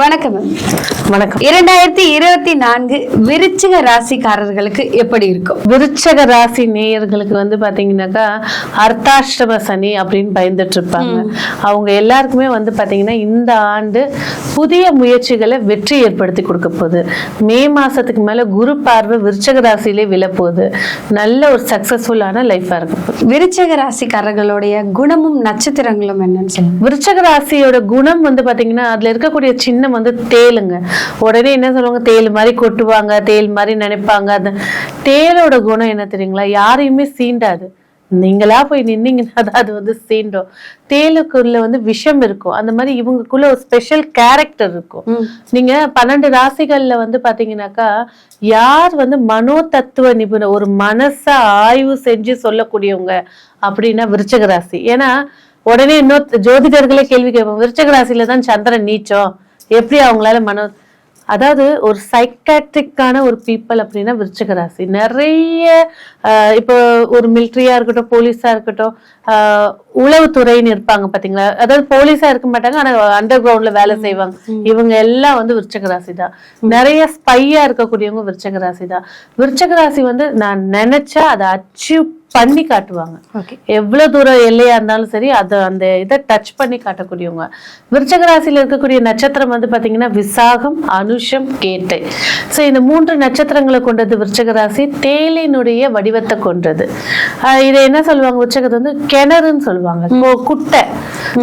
வணக்கம். வணக்கம். இரண்டாயிரத்தி இருபத்தி நான்கு விருச்சிக ராசிக்காரர்களுக்கு எப்படி இருக்கும்? விருச்சக ராசி நேயர்களுக்கு வந்து பாத்தீங்கன்னாக்கா அர்த்தாஷ்டம சனி அப்படின்னு பயந்துட்டு இருப்பாங்க அவங்க எல்லாருக்குமே வந்து பாத்தீங்கன்னா இந்த ஆண்டு புதிய முயற்சிகளை வெற்றி ஏற்படுத்தி கொடுக்க போகுது. மே மாசத்துக்கு மேல குரு பார்வை விருச்சக ராசியிலே விழப்போகுது நல்ல ஒரு சக்சஸ்ஃபுல்லான லைஃபா இருக்க போகுது. விருச்சிக ராசிக்காரர்களுடைய குணமும் நட்சத்திரங்களும் என்னன்னு சொல்லுங்க. விருச்சக ராசியோட குணம் வந்து பாத்தீங்கன்னா அதுல இருக்கக்கூடிய சின்னம் வந்து தேளுங்க உடனே என்ன சொல்லுவாங்க? தேள் மாதிரி கொட்டுவாங்க தேள் மாதிரி நினைப்பாங்க. அந்த தேளோட குணம் என்ன தெரியுங்களா? யாரையுமே சீண்டாது. நீங்களா போய் நின்னீங்கன்னா தான் அது வந்து சீண்டும். தேளுக்குள்ள வந்து விஷம் இருக்கும். அந்த மாதிரி இவங்களுக்குள்ள ஒரு ஸ்பெஷல் கேரக்டர் இருக்கும். நீங்க பன்னெண்டு ராசிகள்ல வந்து பாத்தீங்கன்னாக்கா யார் வந்து மனோ தத்துவ நிபுணர் ஒரு மனச ஆய்வு செஞ்சு சொல்லக்கூடியவங்க அப்படின்னா விருச்சக ராசி. ஏன்னா உடனே இன்னொரு ஜோதிடர்களே கேள்வி கேட்பாங்க விருச்சக ராசியில தான் சந்திரன் நீச்சம். எப்படி அவங்களால மனோ அதாவது ஒரு சைக்காட்ரிக்கான ஒரு பீப்புள் அப்படின்னா விருச்சிக ராசி. நிறைய இப்போ ஒரு மிலிட்ரியா இருக்கட்டும் போலீஸா இருக்கட்டும் உளவுத்துறைன்னு இருப்பாங்க பாத்தீங்களா? அதாவது போலீஸா இருக்க மாட்டாங்க ஆனா அண்டர் கிரவுண்ட்ல வேலை செய்வாங்க. இவங்க எல்லாம் வந்து விருச்சக ராசி தான். நிறைய ஸ்பையா இருக்கக்கூடியவங்க விருச்சக ராசி தான். விருச்சக ராசி வந்து நான் நினைச்சா அதை அச்சீவ் பண்ணி காட்டுவாங்க. எவ்வளவு தூரம் எல்லையா இருந்தாலும் சரி அதை அந்த இதை டச் பண்ணி காட்டக்கூடியவங்க. விருச்சக ராசியில இருக்கக்கூடிய நட்சத்திரம் வந்து பாத்தீங்கன்னா விசாகம் அனுஷம் கேட்டை. ஸோ இந்த மூன்று நட்சத்திரங்களை கொண்டது விருச்சக ராசி தேலினுடைய வடிவத்தை கொண்டது. இதை என்ன சொல்லுவாங்க விருச்சகத்தை வந்து? கிணறுன்னு சொல்லுவாங்க. குட்டை.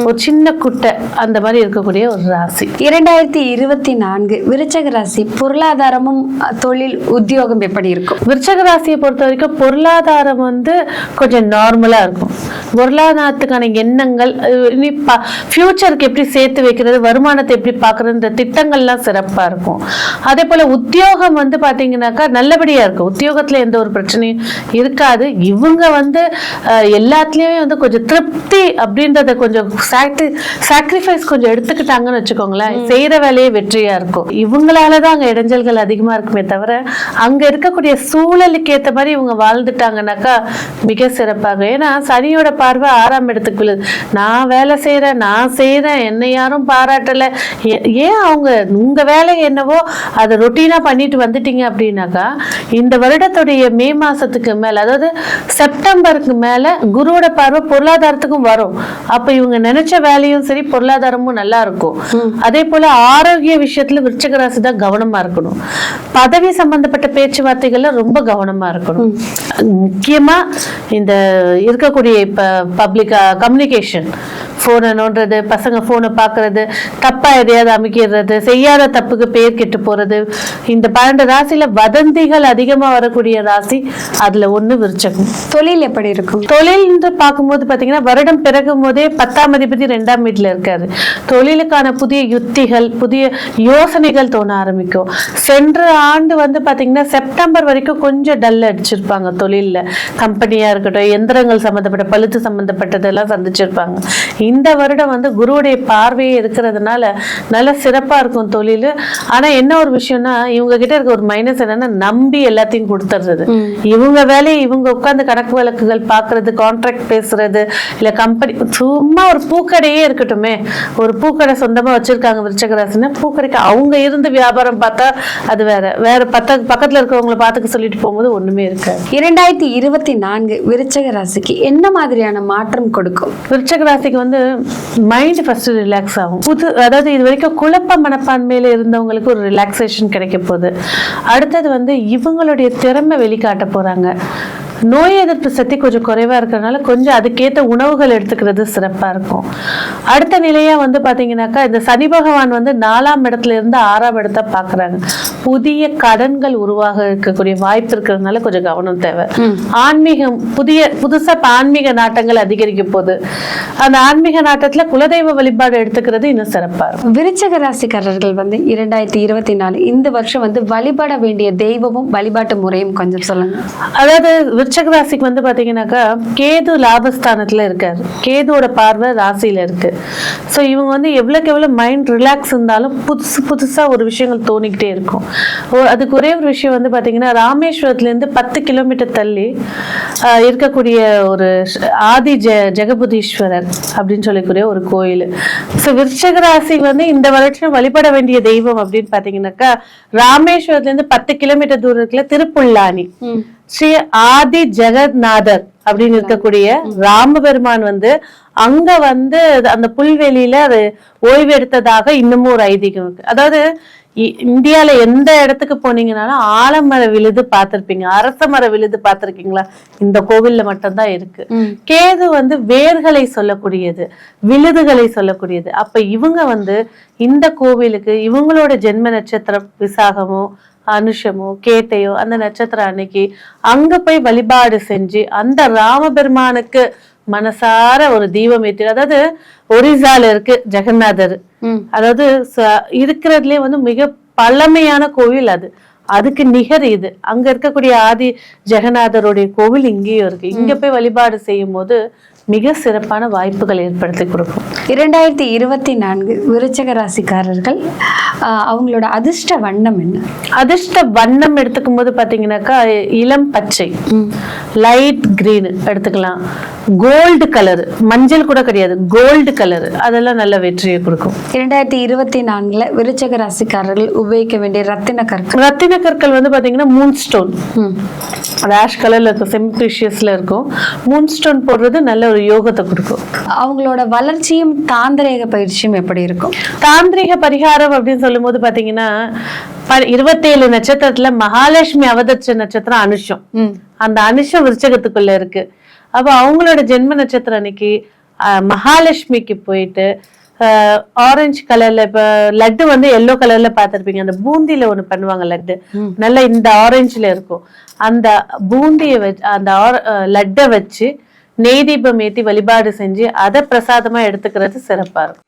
ஒரு சின்ன குட்டை. அந்த மாதிரி இருக்கக்கூடிய ஒரு ராசி. இரண்டாயிரத்தி இருபத்தி நான்கு விருச்சக ராசி பொருளாதாரமும் தொழில் உத்தியோகம் எப்படி இருக்கும்? விருச்சக ராசியை பொறுத்த வரைக்கும் பொருளாதாரம் வந்து கொஞ்சம் நார்மலா இருக்கும். பொருளாதாரத்துக்கான எண்ணங்கள் இனி ஃபியூச்சருக்கு எப்படி சேர்த்து வைக்கிறது வருமானத்தை எப்படி பார்க்கறது இந்த திட்டங்கள்லாம் சிறப்பா இருக்கும். அதே போல உத்தியோகம் வந்து பாத்தீங்கன்னாக்கா நல்லபடியா இருக்கும். உத்தியோகத்துல எந்த ஒரு பிரச்சனையும் இருக்காது. இவங்க வந்து அஹ், எல்லாத்துலயுமே வந்து கொஞ்சம் திருப்தி அப்படின்றத கொஞ்சம் சாக்ரிஃபைஸ் கொஞ்சம் எடுத்துக்கிட்டாங்கன்னு வச்சுக்கோங்களேன். செய்யற வேலையே வெற்றியா இருக்கும். இவங்களாலதான் அங்க இடைஞ்சல்கள் அதிகமா இருக்குமே தவிர அங்க இருக்கக்கூடிய சூழலுக்கு ஏத்த மாதிரி இவங்க வாழ்ந்துட்டாங்கன்னாக்கா மிக சிறப்பாக. ஏன்னா சனியோட பார்வை ஆறாம் இடத்துக்கு விழுது நான் வேலை செய்யறேன் நான் செய்யறேன் என்னை யாரும் பாராட்டல. ஏன் அவங்க உங்க வேலை என்னவோ அதை ரொட்டீனா பண்ணிட்டு வந்துட்டீங்க அப்படின்னாக்கா இந்த வருடத்துடைய மே மாசத்துக்கு மேல அதாவது செப்டம்பருக்கு மேல குருவோட பார்வை பொருளாதாரத்துக்கும் வரும். அப்ப இவங்க நினைச்ச வேலையும் சரி பொருளாதாரமும் நல்லா இருக்கும். அதே போல ஆரோக்கிய விஷயத்துல விருச்சக ராசி தான் கவனமா இருக்கணும். பதவி சம்பந்தப்பட்ட பேச்சுவார்த்தைகள்ல ரொம்ப கவனமா இருக்கணும். முக்கியமா இந்த இருக்கக்கூடிய இப்ப பப்ளிக் கம்யூனிகேஷன் ஃபோனை நோண்டுறது பசங்க ஃபோனை பார்க்கறது தப்பா எதையாவது அமைக்கிறது செய்யாத தப்புக்கு பேர் கெட்டு போறது. இந்த பன்னெண்டு ராசியில வதந்திகள் அதிகமா வரக்கூடிய ராசி அதுல ஒண்ணு விருச்சகம். தொழில் எப்படி இருக்கும்? தொழில் என்று பார்க்கும்போது பாத்தீங்கன்னா வருடம் பிறகும் போதே பத்தாம் அதிபதி ரெண்டாம் வீட்டுல இருக்காரு. தொழிலுக்கான புதிய யுத்திகள் புதிய யோசனைகள் தோண ஆரம்பிக்கும். சென்ற ஆண்டு வந்து பாத்தீங்கன்னா செப்டம்பர் வரைக்கும் கொஞ்சம் டல் அடிச்சிருப்பாங்க தொழில்ல. கம்பெனியா இருக்கட்டும் எந்திரங்கள் சம்பந்தப்பட்ட பழுத்து சம்பந்தப்பட்டதெல்லாம் சந்திச்சிருப்பாங்க. இந்த வருடம் வந்து குருவுடைய பார்வையே இருக்கிறதுனால நல்ல சிறப்பா இருக்கும் தொழில். ஆனா என்ன ஒரு விஷயம்னா இவங்க கிட்ட இருக்க ஒரு மைனஸ் என்னன்னா நம்பி எல்லாத்தையும் கொடுத்துறது இவங்க வேலையை இவங்க உட்கார்ந்து கணக்கு வழக்குகள் பார்க்கிறது கான்ட்ராக்ட் பேசுறது இல்ல கம்பெனி சும்மா ஒரு பூக்கடையே இருக்கட்டுமே. ஒரு பூக்கடை சொந்தமா வச்சிருக்காங்க விருச்சகராசினா பூக்கடைக்கு அவங்க இருந்து வியாபாரம் பார்த்தா அது வேற. வேற பத்த பக்கத்துல இருக்கிறவங்கள பார்த்துக்க சொல்லிட்டு போகும்போது ஒண்ணுமே இருக்காது. இரண்டாயிரத்தி இருபத்தி நான்கு விருச்சக ராசிக்கு என்ன மாதிரியான மாற்றம் கொடுக்கும்? விருச்சக ராசிக்கு வந்து மைண்ட் ஃபர்ஸ்ட் ரிலாக்ஸ் ஆகும். புது அதாவது இது வரைக்கும் குழப்ப மனப்பான்மையில இருந்தவங்களுக்கு ஒரு ரிலாக்ஸேஷன் கிடைக்க போகுது. அடுத்தது வந்து இவங்களுடைய திறமை வெளிக்காட்ட போறாங்க. நோய் எதிர்ப்பு சக்தி கொஞ்சம் குறைவா இருக்கிறதுனால கொஞ்சம் அதுக்கேற்ற உணவுகள் எடுத்துக்கிறது சிறப்பா இருக்கும். அடுத்த நிலையா வந்து பாத்தீங்கன்னாக்கா இந்த சனி பகவான் வந்து நாலாம் இடத்துல இருந்து ஆறாம் இடத்தை பாக்குறாங்க. புதிய கடன்கள் உருவாக இருக்கக்கூடிய வாய்ப்பு இருக்கிறதுனால கொஞ்சம் கவனம் தேவை. ஆன்மீகம் புதிய புதுசா இப்ப ஆன்மீக நாட்டங்கள் அதிகரிக்க போகுது. அந்த ஆன்மீக நாட்டத்துல குலதெய்வ வழிபாடு எடுத்துக்கிறது இன்னும் சிறப்பா இருக்கும். விருச்சக ராசிக்காரர்கள் வந்து இரண்டாயிரத்தி இருபத்தி நாலு இந்த வருஷம் வந்து வழிபட வேண்டிய தெய்வமும் வழிபாட்டு முறையும் கொஞ்சம் சொல்லுங்க. அதாவது விருச்சக ராசிக்கு வந்து பாத்தீங்கன்னாக்கா கேது லாபஸ்தானத்துல இருக்காரு. கேதுவோட பார்வை ராசியில் இருக்கு. ஸோ இவங்க வந்து எவ்வளோக்கு எவ்வளோ மைண்ட் ரிலாக்ஸ் இருந்தாலும் புதுசு புதுசா ஒரு விஷயங்கள் தோணிக்கிட்டே இருக்கும். அதுக்கு ஒரே ஒரு விஷயம் வந்து பாத்தீங்கன்னா ராமேஸ்வரத்துல இருந்து பத்து கிலோமீட்டர் தள்ளி இருக்கக்கூடிய ஒரு ஆதி ஜெ ஜெகபுதீஸ்வரர் அப்படின்னு சொல்லக்கூடிய ஒரு கோயில். ஸோ விருச்சக ராசி வந்து இந்த வருஷம் வழிபட வேண்டிய தெய்வம் அப்படின்னு பாத்தீங்கன்னாக்கா ராமேஸ்வரத்துல இருந்து பத்து கிலோமீட்டர் தூரத்துல திருப்புல்லானி ஸ்ரீ ஆதி ஜெகநாதர் அப்படின்னு இருக்கக்கூடிய ராமபெருமான் வந்து அங்க வந்து அந்த புல்வெளியில அது ஓய்வு எடுத்ததாக இன்னமும் ஒரு ஐதீகம் இருக்கு. அதாவது இந்தியால எந்த இடத்துக்கு போனீங்கனாலும் ஆலமர விழுது பார்த்திருப்பீங்க. அரச மர விழுது பார்த்திருக்கீங்களா? இந்த கோவில்ல மட்டும்தான் இருக்கு. கேது வந்து வேர்களை சொல்லக்கூடியது விழுதுகளை சொல்லக்கூடியது. அப்ப இவங்க வந்து இந்த கோவிலுக்கு இவங்களோட ஜென்ம நட்சத்திரம் விசாகமோ அனுஷமோ கேட்டையோ அந்த நட்சத்திரம் அன்னைக்கு அங்க போய் வழிபாடு செஞ்சு அந்த ராமபெருமானுக்கு மனசார ஒரு தீபம் ஏற்றி அதாவது ஒரிசால இருக்கு ஜெகநாதர். அதாவது இருக்கிறதுலே வந்து மிக பழமையான கோவில் அது. அதுக்கு நிகர் இது. அங்க இருக்கக்கூடிய ஆதி ஜெகநாதருடைய கோவில் இங்கேயும் இருக்கு. இங்க போய் வழிபாடு செய்யும் போது மிக சிறப்பான வாய்ப்புகள் ஏற்படுத்தி கொடுக்கும். இரண்டாயிரத்தி இருபத்தி நான்கு விருச்சக ராசிக்காரர்கள் அவங்களோட அதிர்ஷ்ட வண்ணம் என்ன? அதிர்ஷ்ட வண்ணம் எடுத்துக்கும் போது பாத்தீங்கன்னாக்கா இளம் பச்சை லைட் கிரீன் எடுத்துக்கலாம். கோல்டு கலர் மஞ்சள் கூட கிடையாது கோல்டு கலர் அதெல்லாம் நல்ல வெற்றியை கொடுக்கும். இரண்டாயிரத்தி இருபத்தி நான்குல விருச்சக ராசிக்காரர்கள் உபயோகிக்க வேண்டிய ரத்தின கற்கள்? ரத்தின கற்கள் வந்து பாத்தீங்கன்னா மூன் ஸ்டோன் ம். ரேஷ் கலர்ல இருக்கும் செம்பிஷியஸ்ல இருக்கும். மூன் ஸ்டோன் போடுறது நல்ல ஒரு யோகத்தை கொடுக்கும். அவங்களோட வளர்ச்சியும் தாந்திரேக பயிற்சியும் எப்படி இருக்கும்? தாந்திரிக பரிகாரம் அப்படின்னு சொல்லும்போது பாத்தீங்கன்னா ப- இருபத்தேழு நட்சத்திரத்துல மகாலட்சுமி அவதரிச்ச நட்சத்திரம் அனுஷம். அந்த அனுஷம் விருச்சகத்துக்குள்ள இருக்கு. அப்ப அவங்களோட ஜென்ம நட்சத்திரம் அன்னைக்கு மகாலட்சுமிக்கு போயிட்டு ஆரஞ்சு கலர்ல இப்ப லட்டு வந்து எல்லோ கலர்ல பார்த்திருப்பீங்க. அந்த பூந்தியில ஒண்ணு பண்ணுவாங்க லட்டு. நல்லா இந்த ஆரஞ்சுல இருக்கும். அந்த பூந்தியை வச்சு அந்த லட்டை வச்சு நெய் தீபம் ஏத்தி வழிபாடு செஞ்சு அதை பிரசாதமா எடுத்துக்கிறது சிறப்பா இருக்கும்.